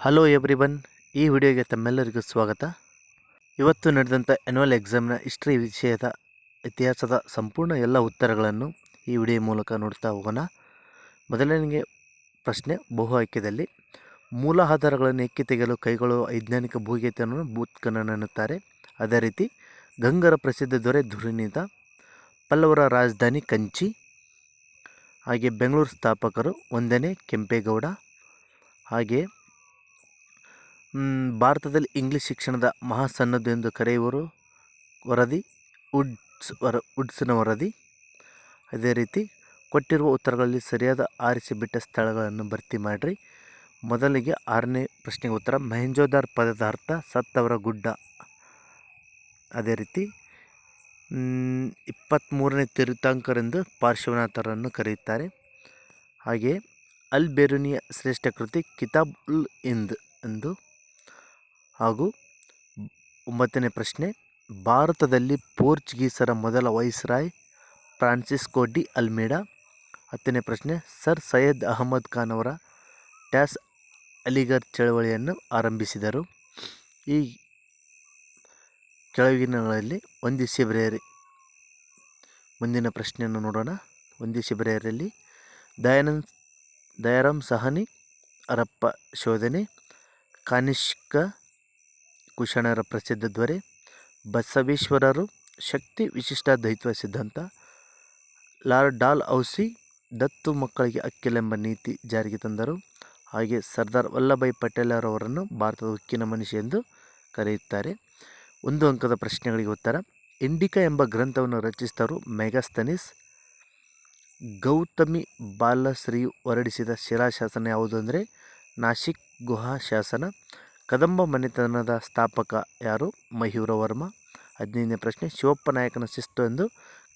Hello everyone ಈ ವಿಡಿಯೋಗೆ ತಮ್ಮೆಲ್ಲರಿಗೂ ಸ್ವಾಗತ. ಇವತ್ತು ನಡೆದಂಥ ಆ್ಯನ್ಯುವಲ್ ಎಕ್ಸಾಮ್ನ ಹಿಸ್ಟ್ರಿ ವಿಷಯದ ಇತಿಹಾಸದ ಸಂಪೂರ್ಣ ಎಲ್ಲ ಉತ್ತರಗಳನ್ನು ಈ ವಿಡಿಯೋ ಮೂಲಕ ನೋಡ್ತಾ ಹೋಗೋಣ. ಮೊದಲನೇ ಪ್ರಶ್ನೆ ಬಹು ಆಯ್ಕೆಯಲ್ಲಿ ಮೂಲ ಆಧಾರಗಳನ್ನು ಎಕ್ಕಿ ತೆಗೆಯಲು ಕೈಗೊಳ್ಳುವ ವೈಜ್ಞಾನಿಕ ಭೂಗೀತೆಯನ್ನು ಬೂತ್ಕನನ್ ಎನ್ನುತ್ತಾರೆ. ಅದೇ ರೀತಿ ಗಂಗರ ಪ್ರಸಿದ್ಧ ದೊರೆ ಧುರಿನಿತ ಪಲ್ಲವರ ರಾಜಧಾನಿ ಕಂಚಿ ಹಾಗೆ ಬೆಂಗಳೂರು ಸ್ಥಾಪಕರು ಒಂದನೇ ಕೆಂಪೇಗೌಡ ಹಾಗೆ ಮ್, ಭಾರತದಲ್ಲಿ ಇಂಗ್ಲಿಷ್ ಶಿಕ್ಷಣದ ಮಹಾಸನ್ನದ್ದು ಎಂದು ಕರೆಯುವರು ವರದಿ ವುಡ್ಸ್ ವರ ವುಡ್ಸ್ನ ವರದಿ. ಅದೇ ರೀತಿ, ಕೊಟ್ಟಿರುವ ಉತ್ತರಗಳಲ್ಲಿ ಸರಿಯಾದ ಆರಿಸಿ ಬಿಟ್ಟ ಸ್ಥಳಗಳನ್ನು ಭರ್ತಿ ಮಾಡಿರಿ. ಮೊದಲಿಗೆ ಆರನೇ ಪ್ರಶ್ನೆಗೆ ಉತ್ತರ, ಮಹೇಂಜೋದಾರ್ ಪದದ ಅರ್ಥ ಸತ್ತವರ ಗುಡ್ಡ. ಅದೇ ರೀತಿ ಇಪ್ಪತ್ತ್ಮೂರನೇ ತೀರ್ಥಾಂಕರೆಂದು ಪಾರ್ಶ್ವನಾಥರನ್ನು ಕರೆಯುತ್ತಾರೆ. ಹಾಗೆಯೇ ಅಲ್ ಬೆರುನಿಯ ಶ್ರೇಷ್ಠ ಕೃತಿ ಕಿತಾಬ್ ಉಲ್ ಇಂದ್ ಎಂದು ಹಾಗೂ ಒಂಬತ್ತನೇ ಪ್ರಶ್ನೆ, ಭಾರತದಲ್ಲಿ ಪೋರ್ಚುಗೀಸರ ಮೊದಲ ವೈಸ್ರಾಯ್ ಫ್ರಾನ್ಸಿಸ್ಕೋ ಡಿ ಅಲ್ಮೇಡಾ. ಹತ್ತನೇ ಪ್ರಶ್ನೆ, ಸರ್ ಸೈಯದ್ ಅಹಮದ್ ಖಾನ್ ಅವರ ಟ್ಯಾಸ್ ಅಲಿಗರ್ ಚಳವಳಿಯನ್ನು ಆರಂಭಿಸಿದರು. ಈ ಕೆಳಗಿನಗಳಲ್ಲಿ ಒಂದಿಸಿ ಬರೆಯಿರಿ ಮುಂದಿನ ಪ್ರಶ್ನೆಯನ್ನು ನೋಡೋಣ. ಒಂದಿಸಿ ಬರೆಯರಲ್ಲಿ ದಯಾನಂದ್, ದಯಾರಾಮ್ ಸಹನಿ ಅರಪ್ಪ ಶೋಧನೆ, ಕಾನಿಷ್ಕ ಕುಶಣರ ಪ್ರಸಿದ್ಧ ಧ್ವರೆ ಬಸವೇಶ್ವರರು, ಶಕ್ತಿ ವಿಶಿಷ್ಟ ದೈತ್ವ ಸಿದ್ಧಾಂತ, ಲಾರ್ಡ್ ಡಾಲ್ ಔಸಿ, ದತ್ತು ಮಕ್ಕಳಿಗೆ ಅಕ್ಕಿಲೆಂಬ ನೀತಿ ಜಾರಿಗೆ ತಂದರು. ಹಾಗೆ ಸರ್ದಾರ್ ವಲ್ಲಭಾಯ್ ಪಟೇಲರವರನ್ನು ಭಾರತದ ಉಕ್ಕಿನ ಮನುಷ್ಯ ಎಂದು ಕರೆಯುತ್ತಾರೆ. ಒಂದು ಅಂಕದ ಪ್ರಶ್ನೆಗಳಿಗೆ ಉತ್ತರ. ಇಂಡಿಕಾ ಎಂಬ ಗ್ರಂಥವನ್ನು ರಚಿಸಿದವರು ಮೆಗಾಸ್ತನಿಸ್ ಗೌತಮಿ ಬಾಲಶ್ರೀಯು ಹೊರಡಿಸಿದ ಶಿಲಾಶಾಸನ ಯಾವುದು ಅಂದರೆ ನಾಶಿಕ್ ಗುಹಾ ಶಾಸನ. ಕದಂಬ ಮನೆತನದ ಸ್ಥಾಪಕ ಯಾರು? ಮಯೂರವರ್ಮ ಹದಿನೈದನೇ ಪ್ರಶ್ನೆ, ಶಿವಪ್ಪ ನಾಯಕನ ಶಿಸ್ತು ಎಂದು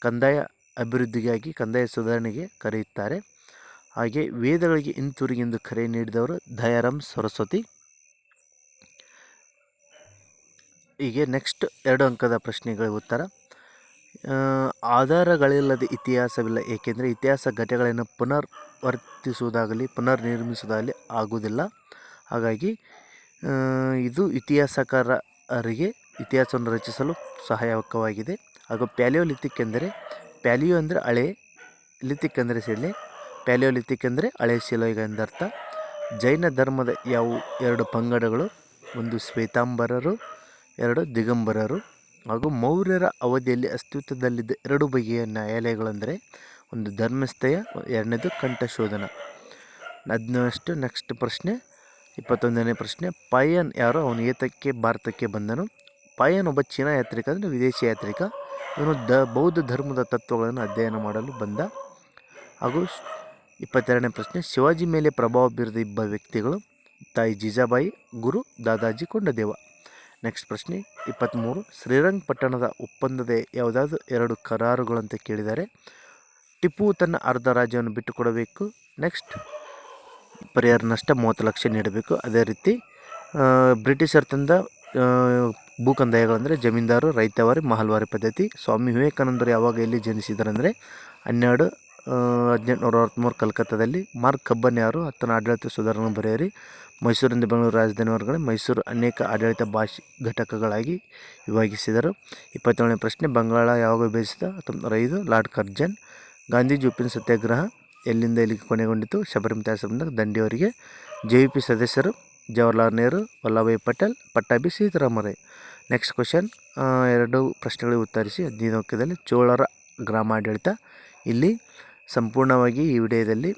ಕಂದಾಯ ಅಭಿವೃದ್ಧಿಗಾಗಿ ಕಂದಾಯ ಸುಧಾರಣೆಗೆ ಕರೆಯುತ್ತಾರೆ. ಹಾಗೆ ವೇದಗಳಿಗೆ ಹಿಂತಿರುಗಿ ಎಂದು ಕರೆ ನೀಡಿದವರು ದಯಾರಾಮ್ ಸರಸ್ವತಿ. ಹೀಗೆ ನೆಕ್ಸ್ಟ್ ಎರಡು ಅಂಕದ ಪ್ರಶ್ನೆಗಳ ಉತ್ತರ. ಆಧಾರಗಳಿಲ್ಲದ ಇತಿಹಾಸವಿಲ್ಲ, ಏಕೆಂದರೆ ಇತಿಹಾಸ ಘಟನೆಗಳನ್ನು ಪುನರ್ವರ್ತಿಸುವುದಾಗಲಿ ಪುನರ್ನಿರ್ಮಿಸುವುದಾಗಲಿ ಆಗುವುದಿಲ್ಲ. ಹಾಗಾಗಿ ಇದು ಇತಿಹಾಸಕಾರರಿಗೆ ಇತಿಹಾಸವನ್ನು ರಚಿಸಲು ಸಹಾಯಕವಾಗಿದೆ. ಹಾಗೂ ಪ್ಯಾಲಿಯೋಲಿಥಿಕ್ ಎಂದರೆ, ಪ್ಯಾಲಿಯೋ ಅಂದರೆ ಹಳೆ ಲಿಥಿಕ್ ಅಂದರೆ ಶಿಲೆ ಪ್ಯಾಲಿಯೋಲಿಥಿಕ್ ಅಂದರೆ ಹಳೆ ಶಿಲಾಯುಗ ಎಂದರ್ಥ. ಜೈನ ಧರ್ಮದ ಯಾವ ಎರಡು ಪಂಗಡಗಳು, ಒಂದು ಶ್ವೇತಾಂಬರರು, ಎರಡು ದಿಗಂಬರರು, ಹಾಗೂ ಮೌರ್ಯರ ಅವಧಿಯಲ್ಲಿ ಅಸ್ತಿತ್ವದಲ್ಲಿದ್ದ ಎರಡು ಬಗೆಯ ನ್ಯಾಯಾಲಯಗಳೆಂದರೆ ಒಂದು ಧರ್ಮಸ್ಥಯ ಎರಡನೇದು ಕಂಠಶೋಧನ. ಅದನ್ನಷ್ಟು ನೆಕ್ಸ್ಟ್ ಪ್ರಶ್ನೆ ಇಪ್ಪತ್ತೊಂದನೇ ಪ್ರಶ್ನೆ. ಪಯನ್ ಯಾರು ಅವನು ಏತಕ್ಕೆ ಭಾರತಕ್ಕೆ ಬಂದನು? ಪಯನ್ ಒಬ್ಬ ಚೀನಾ ಯಾತ್ರಿಕ ಅಂದರೆ ವಿದೇಶಿ ಯಾತ್ರಿಕ. ಇವನು ದ ಬೌದ್ಧ ಧರ್ಮದ ತತ್ವಗಳನ್ನು ಅಧ್ಯಯನ ಮಾಡಲು ಬಂದ. ಹಾಗೂ ಇಪ್ಪತ್ತೆರಡನೇ ಪ್ರಶ್ನೆ. ಶಿವಾಜಿ ಮೇಲೆ ಪ್ರಭಾವ ಬೀರಿದ ಇಬ್ಬ ವ್ಯಕ್ತಿಗಳು ತಾಯಿ ಜೀಜಾಬಾಯಿ, ಗುರು ದಾದಾಜಿ ಕೊಂಡದೇವ. ನೆಕ್ಸ್ಟ್ ಪ್ರಶ್ನೆ. ಇಪ್ಪತ್ತ್ಮೂರು. ಶ್ರೀರಂಗಪಟ್ಟಣದ ಒಪ್ಪಂದದ ಯಾವುದಾದ್ರು ಎರಡು ಕರಾರುಗಳಂತ ಕೇಳಿದ್ದಾರೆ ಟಿಪ್ಪು ತನ್ನ ಅರ್ಧ ರಾಜ್ಯವನ್ನು ಬಿಟ್ಟುಕೊಡಬೇಕು. ನೆಕ್ಸ್ಟ್ ಪರಿಹಾರ ನಷ್ಟ ಮೂವತ್ತು ಲಕ್ಷ ನೀಡಬೇಕು. ಅದೇ ರೀತಿ ಬ್ರಿಟಿಷರ್ ತಂದ ಭೂ ಕಂದಾಯಗಳಂದರೆ ಜಮೀನ್ದಾರು, ರೈತವಾರಿ, ಮಹಲ್ವಾರಿ ಪದ್ಧತಿ. ಸ್ವಾಮಿ ವಿವೇಕಾನಂದರು ಯಾವಾಗ ಎಲ್ಲಿ ಜನಿಸಿದರಂದರೆ ಹನ್ನೆರಡು ಹದಿನೆಂಟುನೂರ ಅರವತ್ತ್ಮೂರು ಕಲ್ಕತ್ತಾದಲ್ಲಿ ಮಾರ್ಕ್ ಕಬ್ಬನ್ ಯಾರು? ಹತ್ತನ ಆಡಳಿತ ಸುಧಾರಣೆ ಬರೆಯಿರಿ. ಮೈಸೂರಿಂದ ಬೆಂಗಳೂರು ರಾಜಧಾನಿ ಹೊರಗಡೆ ಮೈಸೂರು ಅನೇಕ ಆಡಳಿತ ಭಾಷೆ ಘಟಕಗಳಾಗಿ ವಿಭಾಗಿಸಿದರು. ಇಪ್ಪತ್ತೇಳನೇ ಪ್ರಶ್ನೆ, ಬಂಗಾಳ ಯಾವಾಗ ವಿಭಜಿಸಿದ? ಹತ್ತೊಂಬತ್ತು ಐದು, ಲಾರ್ಡ್ ಕರ್ಜನ್, ಗಾಂಧೀಜಿ ಉಪ್ಪಿನ ಸತ್ಯಾಗ್ರಹ. ಎಲ್ಲಿಂದ ಇಲ್ಲಿಗೆ ಕೊನೆಗೊಂಡಿತು? ಶಬರಿಮತಿ ದಂಡಿಯವರಿಗೆ ಜೆ ಪಿ ಸದಸ್ಯರು ಜವಾಹರ್ಲಾಲ್ ನೆಹರು ವಲ್ಲಭಾಯಿ ಪಟೇಲ್, ಪಟ್ಟಾಭಿ ಸೀತಾರಾಮರೇ. ನೆಕ್ಸ್ಟ್ ಕ್ವಶನ್ ಎರಡು ಪ್ರಶ್ನೆಗಳಿಗೆ ಉತ್ತರಿಸಿ ಹದಿನೈದು ಅಂಕದಲ್ಲಿ ಚೋಳರ ಗ್ರಾಮಾಡಳಿತ. ಇಲ್ಲಿ ಸಂಪೂರ್ಣವಾಗಿ ಈ ವಿಡಿಯೋದಲ್ಲಿ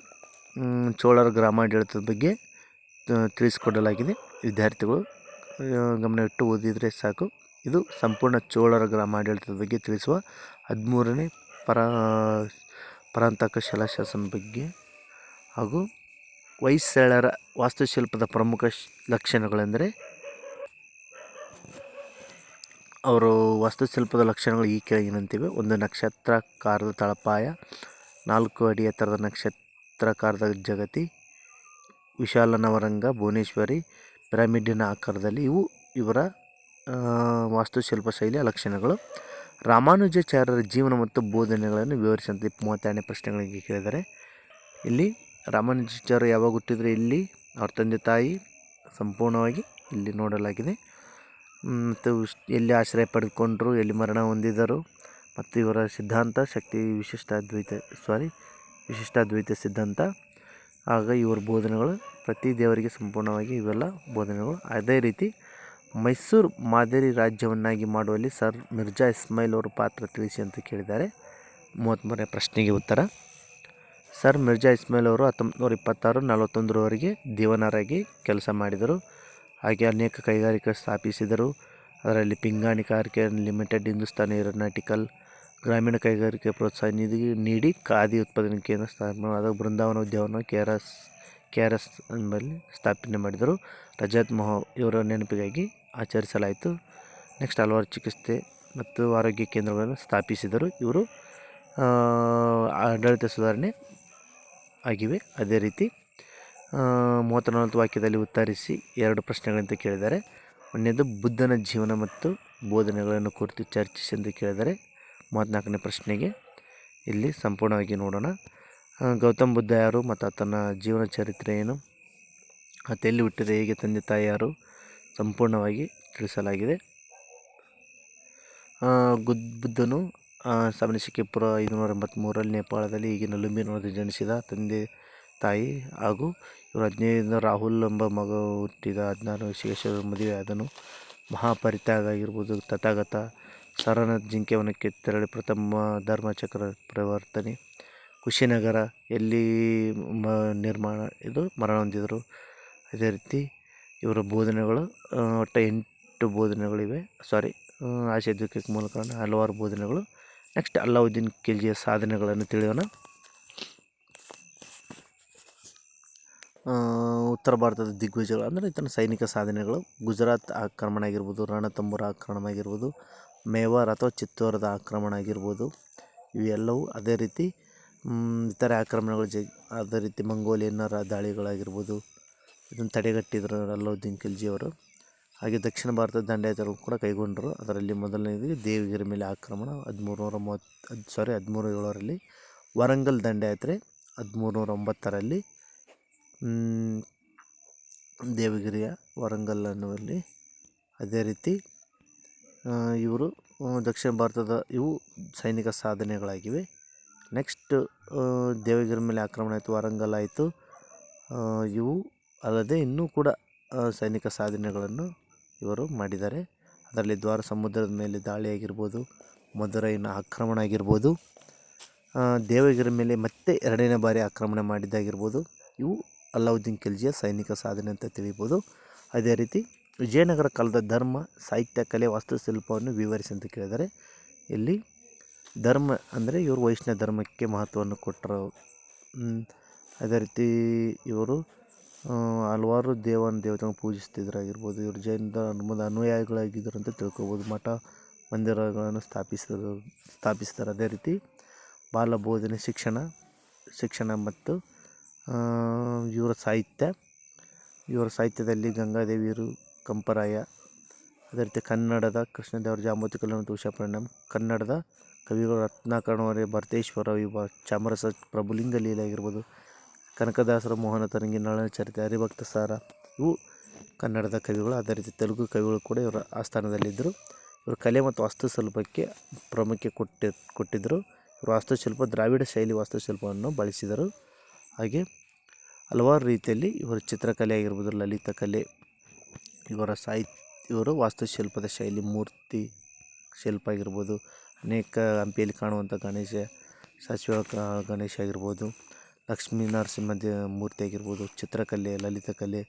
ಚೋಳರ ಗ್ರಾಮಾಡಳಿತದ ಬಗ್ಗೆ ತಿಳಿಸಿಕೊಡಲಾಗಿದೆ. ವಿದ್ಯಾರ್ಥಿಗಳು ಗಮನವಿಟ್ಟು ಓದಿದರೆ ಸಾಕು. ಇದು ಸಂಪೂರ್ಣ ಚೋಳರ ಗ್ರಾಮಾಡಳಿತದ ಬಗ್ಗೆ ತಿಳಿಸುವ ಹದಿಮೂರನೇ ಪರ ಪರಾಂತಕ ಶಿಲಾಶಾಸನ ಬಗ್ಗೆ ಹಾಗೂ ವೈಸಳರ ವಾಸ್ತುಶಿಲ್ಪದ ಪ್ರಮುಖ ಲಕ್ಷಣಗಳೆಂದರೆ ಅವರು ವಾಸ್ತುಶಿಲ್ಪದ ಲಕ್ಷಣಗಳು ಈ ಕೆಳಗಿನಂತಿವೆ ಒಂದು ನಕ್ಷತ್ರಾಕಾರದ ತಳಪಾಯ, ನಾಲ್ಕು ಅಡಿ ಎತ್ತರದ ನಕ್ಷತ್ರಾಕಾರದ ಜಗತಿ ವಿಶಾಲ ನವರಂಗ ಭುವನೇಶ್ವರಿ ಪಿರಮಿಡ್ಡಿನ ಆಕಾರದಲ್ಲಿ ಇವು ಇವರ ವಾಸ್ತುಶಿಲ್ಪ ಶೈಲಿಯ ಲಕ್ಷಣಗಳು. ರಾಮಾನುಜಾಚಾರ್ಯರ ಜೀವನ ಮತ್ತು ಬೋಧನೆಗಳನ್ನು ವಿವರಿಸುವಂತ ಮೂವತ್ತೆರಡನೇ ಪ್ರಶ್ನೆಗಳಿಗೆ ಕೇಳಿದರೆ, ಇಲ್ಲಿ ರಾಮಾನುಜಾಚಾರ್ಯ ಯಾವಾಗ ಹುಟ್ಟಿದರೆ ಇಲ್ಲಿ? ಅವ್ರ ತಂದೆ ತಾಯಿ ಸಂಪೂರ್ಣವಾಗಿ ಇಲ್ಲಿ ನೋಡಲಾಗಿದೆ. ಮತ್ತು ಎಲ್ಲಿ ಆಶ್ರಯ ಪಡೆದುಕೊಂಡರು, ಎಲ್ಲಿ ಮರಣ ಹೊಂದಿದರು, ಮತ್ತು ಇವರ ಸಿದ್ಧಾಂತ, ಶಕ್ತಿ, ವಿಶಿಷ್ಟ ಅದ್ವೈತ ಸಾರಿ ವಿಶಿಷ್ಟಾದ್ವೈತ ಸಿದ್ಧಾಂತ, ಆಗ ಇವರ ಬೋಧನೆಗಳು ಪ್ರತಿ ದೇವರಿಗೆ ಸಂಪೂರ್ಣವಾಗಿ ಇವೆಲ್ಲ ಬೋಧನೆಗಳು. ಅದೇ ರೀತಿ ಮೈಸೂರು ಮಾದರಿ ರಾಜ್ಯವನ್ನಾಗಿ ಮಾಡುವಲ್ಲಿ ಸರ್ ಮಿರ್ಜಾ ಇಸ್ಮಾಯಿಲ್ ಅವರ ಪಾತ್ರ ತಿಳಿಸಿ ಅಂತ ಕೇಳಿದ್ದಾರೆ. ಮೂವತ್ತ್ಮೂರನೇ ಪ್ರಶ್ನೆಗೆ ಉತ್ತರ. ಸರ್ ಮಿರ್ಜಾ ಇಸ್ಮಾಯಿಲ್ ಅವರು ಹತ್ತೊಂಬತ್ತು ನೂರ ಇಪ್ಪತ್ತಾರು ನಲವತ್ತೊಂದರವರೆಗೆ ದಿವಾನರಾಗಿ ಕೆಲಸ ಮಾಡಿದರು. ಹಾಗೆ ಅನೇಕ ಕೈಗಾರಿಕೆ ಸ್ಥಾಪಿಸಿದರು. ಅದರಲ್ಲಿ ಪಿಂಗಾಣಿ ಕಾರಿಕೆ ಲಿಮಿಟೆಡ್, ಹಿಂದೂಸ್ತಾನ್ ಏರೋನಾಟಿಕಲ್, ಗ್ರಾಮೀಣ ಕೈಗಾರಿಕೆ ಪ್ರೋತ್ಸಾಹ ನಿಧಿ ನೀಡಿ ಖಾದಿ ಉತ್ಪಾದನೆ ಕೇಂದ್ರ ಸ್ಥಾಪನೆ ಬೃಂದಾವನ ಉದ್ಯಾನವನ್ನು K R S K R S ಎಂಬಲ್ಲಿ ಸ್ಥಾಪನೆ ಮಾಡಿದರು. ರಜತ್ ಮೊಹ ಇವರ ನೆನಪಿಗಾಗಿ ಆಚರಿಸಲಾಯಿತು. ನೆಕ್ಸ್ಟ್ ಹಲವಾರು ಚಿಕಿತ್ಸೆ ಮತ್ತು ಆರೋಗ್ಯ ಕೇಂದ್ರಗಳನ್ನು ಸ್ಥಾಪಿಸಿದರು. ಇವರು ಆಡಳಿತ ಸುಧಾರಣೆ ಆಗಿವೆ. ಅದೇ ರೀತಿ ಮೂವತ್ತ ನಾಲ್ಕು ವಾಕ್ಯದಲ್ಲಿ ಉತ್ತರಿಸಿ ಎರಡು ಪ್ರಶ್ನೆಗಳಂತ ಕೇಳಿದ್ದಾರೆ ಒಂದನೇದು ಬುದ್ಧನ ಜೀವನ ಮತ್ತು ಬೋಧನೆಗಳನ್ನು ಕುರಿತು ಚರ್ಚಿಸಿ ಎಂದು ಕೇಳಿದರೆ ಮೂವತ್ತ್ನಾಲ್ಕನೇ ಪ್ರಶ್ನೆಗೆ ಇಲ್ಲಿ ಸಂಪೂರ್ಣವಾಗಿ ನೋಡೋಣ. ಗೌತಮ್ ಬುದ್ಧ ಯಾರು ಮತ್ತು ಆತನ ಜೀವನ ಚರಿತ್ರೆ ಏನು? ಆತ ಎಲ್ಲಿ ಹುಟ್ಟಿದ ಹೇಗೆ ತಂದೆ ತಾಯಿ ಯಾರು? ಸಂಪೂರ್ಣವಾಗಿ ತಿಳಿಸಲಾಗಿದೆ. ಗುದ್ ಬುದ್ಧನು ಸಮನಶಿಕೆಪುರ ಐದುನೂರ ಎಂಬತ್ತ್ಮೂರರಲ್ಲಿ ನೇಪಾಳದಲ್ಲಿ ಈಗಿನ ಲುಂಬಿನೊಳಗೆ ಜನಿಸಿದ ತಂದೆ, ತಾಯಿ ಹಾಗೂ ಇವರು ಹದಿನೈದರಿಂದ ರಾಹುಲ್ ಎಂಬ ಮಗ ಹುಟ್ಟಿದ ಹದಿನಾರು ಶೇಷರ ಮದುವೆ ಆದನು. ಮಹಾಪರಿತ್ಯಾಗ ಆಗಿರ್ಬೋದು, ತಥಾಗತ, ಸರನ ಜಿಂಕೆವನಕ್ಕೆ ತೆರಳಿ ಪ್ರಥಮ ಧರ್ಮಚಕ್ರ ಪ್ರವರ್ತನೆ. ಕುಶಿನಗರ ಎಲ್ಲಿ ಮ, ನಿರ್ಮಾಣ, ಇದು ಮರಣ ಹೊಂದಿದರು ಅದೇ ರೀತಿ ಇವರ ಬೋಧನೆಗಳು ಒಟ್ಟು ಎಂಟು ಬೋಧನೆಗಳಿವೆ. ಸಾರಿ ಆಶಯದ್ವಿಕಕ್ಕೆ ಮೂಲ ಕಾರಣ ಹಲವಾರು ಬೋಧನೆಗಳು. ನೆಕ್ಸ್ಟ್ ಅಲ್ಲಾವುದ್ದೀನ್ ಖಿಲ್ಜಿಯ ಸಾಧನೆಗಳನ್ನು ತಿಳಿಯೋಣ. ಉತ್ತರ ಭಾರತದ ದಿಗ್ವಿಜಯಗಳು ಅಂದರೆ ಇತನ ಸೈನಿಕ ಸಾಧನೆಗಳು. ಗುಜರಾತ್ ಆಕ್ರಮಣ ಆಗಿರ್ಬೋದು, ರಣತಂಬೂರ ಆಕ್ರಮಣ ಆಗಿರ್ಬೋದು, ಮೇವಾರ್ ಅಥವಾ ಚಿತ್ತೋರದ ಆಕ್ರಮಣ ಆಗಿರ್ಬೋದು. ಇವೆಲ್ಲವೂ ಅದೇ ರೀತಿ ಇತರೆ ಆಕ್ರಮಣಗಳು ಜ ಅದೇ ರೀತಿ ಮಂಗೋಲಿಯನ್ನರ ದಾಳಿಗಳಾಗಿರ್ಬೋದು ಇದನ್ನು ತಡೆಗಟ್ಟಿದ್ರು ಅಲ್ಲಾವುದ್ದೀನ್ ಖಿಲ್ಜಿಯವರು ಹಾಗೆ ದಕ್ಷಿಣ ಭಾರತದ ದಂಡಯಾತ್ರೆ ಕೂಡ ಕೈಗೊಂಡರು. ಅದರಲ್ಲಿ ಮೊದಲನೇದು ದೇವಗಿರಿ ಮೇಲೆ ಆಕ್ರಮಣ ಹದಿಮೂರು ನೂರ ಮೂವತ್ತು ಸಾರಿ ಹದಿಮೂರು ಏಳರಲ್ಲಿ ವರಂಗಲ್ ದಂಡಯಾತ್ರೆ ಹದಿಮೂರು ನೂರ ಒಂಬತ್ತರಲ್ಲಿ ದೇವಗಿರಿಯ ವರಂಗಲ್ ಅನ್ನುವಲ್ಲಿ. ಅದೇ ರೀತಿ ಇವರು ದಕ್ಷಿಣ ಭಾರತದ ಇವು ಸೈನಿಕ ಸಾಧನೆಗಳಾಗಿವೆ. ನೆಕ್ಸ್ಟ್ ದೇವಗಿರಿ ಮೇಲೆ ಆಕ್ರಮಣ ಆಯಿತು, ವರಂಗಲ್ ಆಯಿತು. ಇವು ಅಲ್ಲದೆ ಇನ್ನೂ ಕೂಡ ಸೈನಿಕ ಸಾಧನೆಗಳನ್ನು ಇವರು ಮಾಡಿದ್ದಾರೆ. ಅದರಲ್ಲಿ ದ್ವಾರ ಸಮುದ್ರದ ಮೇಲೆ ದಾಳಿ ಆಗಿರ್ಬೋದು ಮಧುರೈನ ಆಕ್ರಮಣ ಆಗಿರ್ಬೋದು ದೇವಗಿರಿ ಮೇಲೆ ಮತ್ತೆ ಎರಡನೇ ಬಾರಿ ಆಕ್ರಮಣ ಮಾಡಿದ್ದಾಗಿರ್ಬೋದು, ಇವು ಅಲ್ಲಾವುದ್ದೀನ್ ಖಿಲ್ಜಿಯ ಸೈನಿಕ ಸಾಧನೆ ಅಂತ ತಿಳಿಬೋದು. ಅದೇ ರೀತಿ ವಿಜಯನಗರ ಕಾಲದ ಧರ್ಮ, ಸಾಹಿತ್ಯ, ಕಲೆ, ವಾಸ್ತುಶಿಲ್ಪವನ್ನು ವಿವರಿಸಿ ಅಂತ ಕೇಳಿದರೆ, ಇಲ್ಲಿ ಧರ್ಮ ಅಂದರೆ ಇವರು ವೈಷ್ಣವ ಧರ್ಮಕ್ಕೆ ಮಹತ್ವವನ್ನು ಕೊಟ್ಟರು. ಅದೇ ರೀತಿ ಇವರು ಹಲವಾರು ದೇವನ, ದೇವತೆಗಳನ್ನು ಪೂಜಿಸ್ತಿದ್ರಾಗಿರ್ಬೋದು ಇವರು ಜೈನ ಧರ್ಮದ ಅನುಯಾಯಿಗಳಾಗಿದ್ದರು ಅಂತ ತಿಳ್ಕೊಬೋದು. ಮಠ, ಮಂದಿರಗಳನ್ನು ಸ್ಥಾಪಿಸಿದರು, ಸ್ಥಾಪಿಸ್ತಾರೆ ಅದೇ ರೀತಿ. ಬಾಲ ಬೋಧನೆ ಶಿಕ್ಷಣ ಶಿಕ್ಷಣ ಮತ್ತು ಇವರ ಸಾಹಿತ್ಯ. ಇವರ ಸಾಹಿತ್ಯದಲ್ಲಿ ಗಂಗಾದೇವಿಯರು, ಕಂಪರಾಯ, ಅದೇ ರೀತಿ ಕನ್ನಡದ ಕೃಷ್ಣದೇವರ ಜಾಮೂತಿ ಕಲ್ಯಾಣ ಉಷಾ ಪರಿಣಾಮ, ಕನ್ನಡದ ಕವಿಗಳು ರತ್ನಾಕರಣವರೇ ಭರತೇಶ್ವರ ವಿಭಾ, ಚಾಮರಸ, ಪ್ರಭುಲಿಂಗ ಲೀಲೆ ಆಗಿರ್ಬೋದು ಕನಕದಾಸರ ಮೋಹನ ತರಂಗಿ ನಳನ ಚರಿತೆ ಹರಿಭಕ್ತ ಸಾರ ಇವು ಕನ್ನಡದ ಕವಿಗಳು. ಅದೇ ರೀತಿ ತೆಲುಗು ಕವಿಗಳು ಕೂಡ ಇವರ ಆಸ್ಥಾನದಲ್ಲಿದ್ದರು. ಇವರು ಕಲೆ ಮತ್ತು ವಾಸ್ತುಶಿಲ್ಪಕ್ಕೆ ಪ್ರಾಮುಖ್ಯ ಕೊಟ್ಟಿ, ಕೊಟ್ಟಿದ್ದರು. ಇವರು ವಾಸ್ತುಶಿಲ್ಪ, ದ್ರಾವಿಡ ಶೈಲಿ ವಾಸ್ತುಶಿಲ್ಪವನ್ನು ಬಳಸಿದರು. ಹಾಗೆ ಹಲವಾರು ರೀತಿಯಲ್ಲಿ ಇವರ ಚಿತ್ರಕಲೆ ಆಗಿರ್ಬೋದು ಲಲಿತ ಕಲೆ, ಇವರ ಸಾಹಿತ್ಯ ಇವರು ವಾಸ್ತುಶಿಲ್ಪದ ಶೈಲಿ, ಮೂರ್ತಿ ಶಿಲ್ಪ ಆಗಿರ್ಬೋದು, ಅನೇಕ ಹಂಪಿಯಲ್ಲಿ ಕಾಣುವಂಥ ಗಣೇಶ, ಸಚಿವ ಗಣೇಶ ಆಗಿರ್ಬೋದು. ಲಕ್ಷ್ಮೀ ನರಸಿಂಹ ದೇ ಮೂರ್ತಿ ಆಗಿರ್ಬೋದು, ಚಿತ್ರಕಲೆ, ಲಲಿತ ಕಲೆ,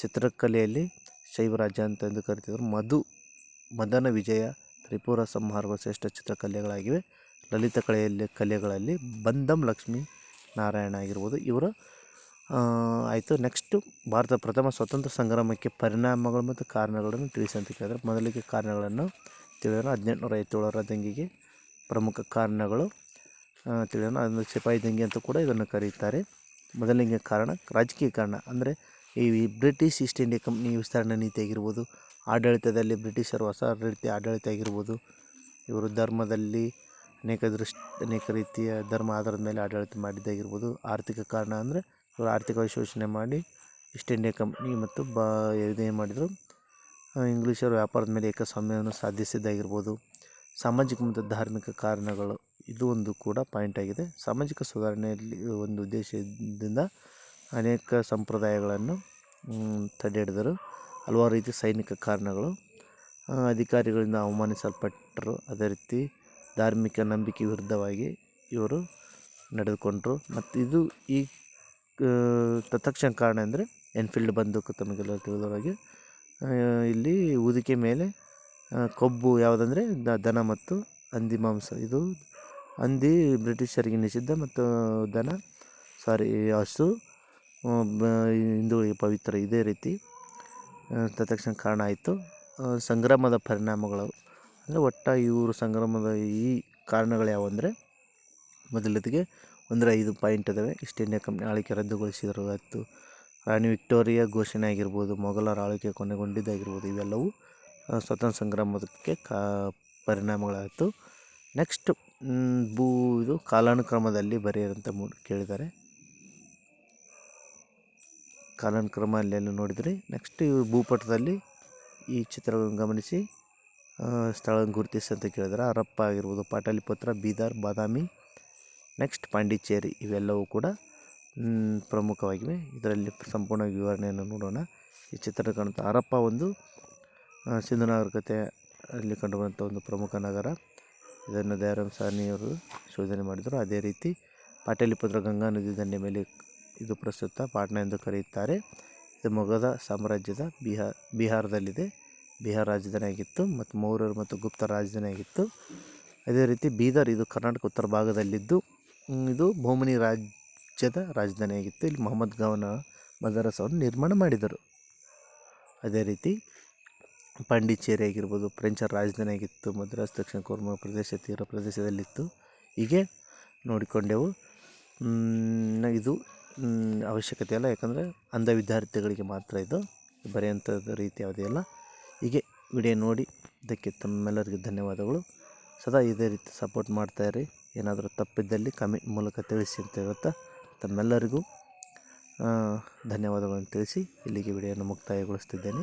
ಚಿತ್ರಕಲೆಯಲ್ಲಿ ಶೈವರಾಜ ಅಂತ ಎಂದು ಕರಿತಿದ್ರು. ಮಧು, ಮದನ ವಿಜಯ, ತ್ರಿಪುರ ಸಂಹಾರಗಳು ಶ್ರೇಷ್ಠ ಚಿತ್ರಕಲೆಗಳಾಗಿವೆ. ಲಲಿತ ಕಲೆಯಲ್ಲಿ, ಕಲೆಗಳಲ್ಲಿ ಬಂದಂ ಲಕ್ಷ್ಮೀ ನಾರಾಯಣ ಆಗಿರ್ಬೋದು. ಇವರು ಆಯಿತು. ನೆಕ್ಸ್ಟು ಭಾರತ ಪ್ರಥಮ ಸ್ವತಂತ್ರ ಸಂಗ್ರಾಮಕ್ಕೆ ಪರಿಣಾಮಗಳು ಮತ್ತು ಕಾರಣಗಳನ್ನು ತಿಳಿಸಿ ಅಂತ ಕೇಳಿದ್ರೆ, ಮೊದಲಿಗೆ ಕಾರಣಗಳನ್ನು ತಿಳಿಯೋಣ ಹದಿನೆಂಟುನೂರ ಐವತ್ತೇಳರ ದಂಗೆಗೆ ಪ್ರಮುಖ ಕಾರಣಗಳು ತಿಳಿಯೋಣ ಅದನ್ನು ಸಿಪಾಯಿ ದಂಗೆ ಅಂತ ಕೂಡ ಇದನ್ನು ಕರೆಯುತ್ತಾರೆ ಮೊದಲನೇ ಕಾರಣ, ರಾಜಕೀಯ ಕಾರಣ. ಅಂದರೆ ಈ ಬ್ರಿಟಿಷ್ ಈಸ್ಟ್ ಇಂಡಿಯಾ ಕಂಪ್ನಿ ವಿಸ್ತರಣೆ ನೀತಿ ಆಗಿರ್ಬೋದು ಆಡಳಿತದಲ್ಲಿ ಬ್ರಿಟಿಷರು ಹೊಸ ರೀತಿಯ ಆಡಳಿತ ಆಗಿರ್ಬೋದು ಇವರು ಧರ್ಮದಲ್ಲಿ ಅನೇಕ ದೃಷ್ಟಿ, ಅನೇಕ ರೀತಿಯ ಧರ್ಮ ಆಧಾರದ ಮೇಲೆ ಆಡಳಿತ ಮಾಡಿದ್ದಾಗಿರ್ಬೋದು. ಆರ್ಥಿಕ ಕಾರಣ ಅಂದರೆ ಇವರು ಆರ್ಥಿಕವಾಗಿ ಶೋಷಣೆ ಮಾಡಿ ಈಸ್ಟ್ ಇಂಡಿಯಾ ಕಂಪ್ನಿ ಮತ್ತು ಬಾ ಇದೇನು ಮಾಡಿದರು. ಇಂಗ್ಲೀಷರು ವ್ಯಾಪಾರದ ಮೇಲೆ ಏಕಸ್ವಾಮ್ಯವನ್ನು ಸಾಧಿಸಿದ್ದಾಗಿರ್ಬೋದು. ಸಾಮಾಜಿಕ ಮತ್ತು ಧಾರ್ಮಿಕ ಕಾರಣಗಳು. ಇದು ಒಂದು ಕೂಡ ಪಾಯಿಂಟ್ ಆಗಿದೆ. ಸಾಮಾಜಿಕ ಸುಧಾರಣೆಯಲ್ಲಿ ಒಂದು ಉದ್ದೇಶದಿಂದ ಅನೇಕ ಸಂಪ್ರದಾಯಗಳನ್ನು ತಡೆಹಿಡಿದರು. ತಡೆ ಹಿಡಿದರು ಹಲವಾರು ರೀತಿ ಸೈನಿಕ ಕಾರಣಗಳು ಅಧಿಕಾರಿಗಳಿಂದ ಅವಮಾನಿಸಲ್ಪಟ್ಟರು. ಅದೇ ರೀತಿ ಧಾರ್ಮಿಕ ನಂಬಿಕೆ ವಿರುದ್ಧವಾಗಿ ಇವರು ನಡೆದುಕೊಂಡರು. ಮತ್ತು ಇದು ಈ ತತ್ಕ್ಷಣ ಕಾರಣ ಅಂದರೆ ಎನ್ಫೀಲ್ಡ್ ಬಂದೂಕು ತಮಗೆಲ್ಲ ತಿಳಿದ ಹಾಗೆ ಇಲ್ಲಿ ಊದಿಕೆ ಮೇಲೆ ಕೊಬ್ಬು ಯಾವುದಂದರೆ ದನ ಮತ್ತು ಹಂದಿ ಮಾಂಸ. ಇದು ಹಂದಿ ಬ್ರಿಟಿಷರಿಗೆ ನಿಷಿದ್ಧ ಮತ್ತು ದನ, ಸಾರಿ, ಹಸು ಹಿಂದೂಗಳಿಗೆ ಪವಿತ್ರ. ಇದೇ ರೀತಿ ತತ್ಕ್ಷಣ ಕಾರಣ ಆಯಿತು. ಸಂಗ್ರಾಮದ ಪರಿಣಾಮಗಳು. ಅಂದರೆ ಒಟ್ಟು ಇವರು ಸಂಗ್ರಾಮದ ಈ ಕಾರಣಗಳು ಯಾವುವು ಅಂದರೆ ಮೊದಲದಿಗೆ ಒಂದರ ಐದು ಪಾಯಿಂಟ್ ಇದ್ದಾವೆ ಈಸ್ಟ್ ಇಂಡಿಯಾ ಕಂಪ್ನಿ ಆಳ್ವಿಕೆ ರದ್ದುಗೊಳಿಸಿದರು ಆಯಿತು. ರಾಣಿ ವಿಕ್ಟೋರಿಯಾ ಘೋಷಣೆ ಆಗಿರ್ಬೋದು, ಮೊಘಲರ ಆಳ್ವಿಕೆ ಕೊನೆಗೊಂಡಿದ್ದಾಗಿರ್ಬೋದು, ಇವೆಲ್ಲವೂ ಸ್ವತಂತ್ರ ಸಂಗ್ರಾಮಕ್ಕೆ ಕಾ, ಪರಿಣಾಮಗಳಾಯಿತು. ನೆಕ್ಸ್ಟ್ ಭೂ ಇದು ಕಾಲಾನುಕ್ರಮದಲ್ಲಿ ಬರೆಯರಂತ ಮೂ, ಕೇಳಿದ್ದಾರೆ. ಕಾಲಾನುಕ್ರಮ ಅಲ್ಲೆಲ್ಲ ನೋಡಿದ್ರಿ ನೆಕ್ಸ್ಟ್ ಇವು ಭೂಪಟದಲ್ಲಿ ಈ ಚಿತ್ರಗಳನ್ನು ಗಮನಿಸಿ. ಸ್ಥಳವನ್ನು ಸ್ಥಳ ಗುರುತಿಸಿ ಅಂತ ಕೇಳಿದ್ದಾರೆ. ಹರಪ್ಪ ಆಗಿರ್ಬೋದು, ಪಾಟಲಿಪುತ್ರ, ಬೀದರ್, ಬಾದಾಮಿ ನೆಕ್ಸ್ಟ್ ಪಾಂಡಿಚೇರಿ ಇವೆಲ್ಲವೂ ಕೂಡ ಪ್ರಮುಖವಾಗಿವೆ. ಇದರಲ್ಲಿ ಸಂಪೂರ್ಣ ವಿವರಣೆಯನ್ನು ನೋಡೋಣ. ಈ ಚಿತ್ರ ಕಾಣುತ್ತೆ. ಹರಪ್ಪ ಒಂದು ಸಿಂಧು ನಾಗರಿಕತೆ ಅಲ್ಲಿ ಕಂಡುಬರುವಂಥ ಒಂದು ಪ್ರಮುಖ ನಗರ. ಇದನ್ನು ದಯಾರಾಮ್ ಸಾನಿಯವರು ಶೋಧನೆ ಮಾಡಿದರು. ಅದೇ ರೀತಿ ಪಾಟಲಿಪುತ್ರ ಗಂಗಾ ನದಿ ದಂಡೆ ಮೇಲೆ ಇದು ಪ್ರಸ್ತುತ ಪಾಟ್ನಾ ಎಂದು ಕರೆಯುತ್ತಾರೆ. ಇದು ಮೊಘಲ ಸಾಮ್ರಾಜ್ಯದ ಬಿಹಾರ್ ಬಿಹಾರದಲ್ಲಿದೆ. ಬಿಹಾರ ರಾಜಧಾನಿಯಾಗಿತ್ತು ಮತ್ತು ಮೌರ್ಯರು ಮತ್ತು ಗುಪ್ತ ರಾಜಧಾನಿಯಾಗಿತ್ತು. ಅದೇ ರೀತಿ ಬೀದರ್ ಇದು ಕರ್ನಾಟಕ ಉತ್ತರ ಭಾಗದಲ್ಲಿದ್ದು ಇದು ಬಹುಮನಿ ರಾಜ್ಯದ ರಾಜಧಾನಿಯಾಗಿತ್ತು. ಇಲ್ಲಿ ಮೊಹಮ್ಮದ್ ಗವನ ಮದರಸವನ್ನು ನಿರ್ಮಾಣ ಮಾಡಿದರು. ಅದೇ ರೀತಿ ಪಾಂಡಿಚೇರಿ ಆಗಿರ್ಬೋದು, ಫ್ರೆಂಚರ ರಾಜಧಾನಿ ಆಗಿತ್ತು, ಮದ್ರಾಸ್, ದಕ್ಷಿಣ ಕೋರ್ಮ ಪ್ರದೇಶ, ತೀರ ಪ್ರದೇಶದಲ್ಲಿತ್ತು. ಹೀಗೆ ನೋಡಿಕೊಂಡೆವು. ಇದು ಅವಶ್ಯಕತೆ ಅಲ್ಲ, ಯಾಕಂದರೆ ಅಂಧ ವಿದ್ಯಾರ್ಥಿಗಳಿಗೆ ಮಾತ್ರ ಇದು, ಬರೆಯುವಂಥದ್ದು ರೀತಿ ಯಾವುದೇ ಅಲ್ಲ ಹೀಗೆ ವಿಡಿಯೋ ನೋಡಿ, ಇದಕ್ಕೆ ತಮ್ಮೆಲ್ಲರಿಗೂ ಧನ್ಯವಾದಗಳು. ಸದಾ ಇದೇ ರೀತಿ ಸಪೋರ್ಟ್ ಮಾಡ್ತಾಯಿರಿ ಏನಾದರೂ ತಪ್ಪಿದ್ದಲ್ಲಿ ಕಮೆಂಟ್ ಮೂಲಕ ತಿಳಿಸಿ ಅಂತ ಹೇಳುತ್ತಾ, ತಮ್ಮೆಲ್ಲರಿಗೂ ಧನ್ಯವಾದಗಳನ್ನು ತಿಳಿಸಿ, ಇಲ್ಲಿಗೆ ವಿಡಿಯೋನ ಮುಕ್ತಾಯಗೊಳಿಸ್ತಿದ್ದೇನೆ.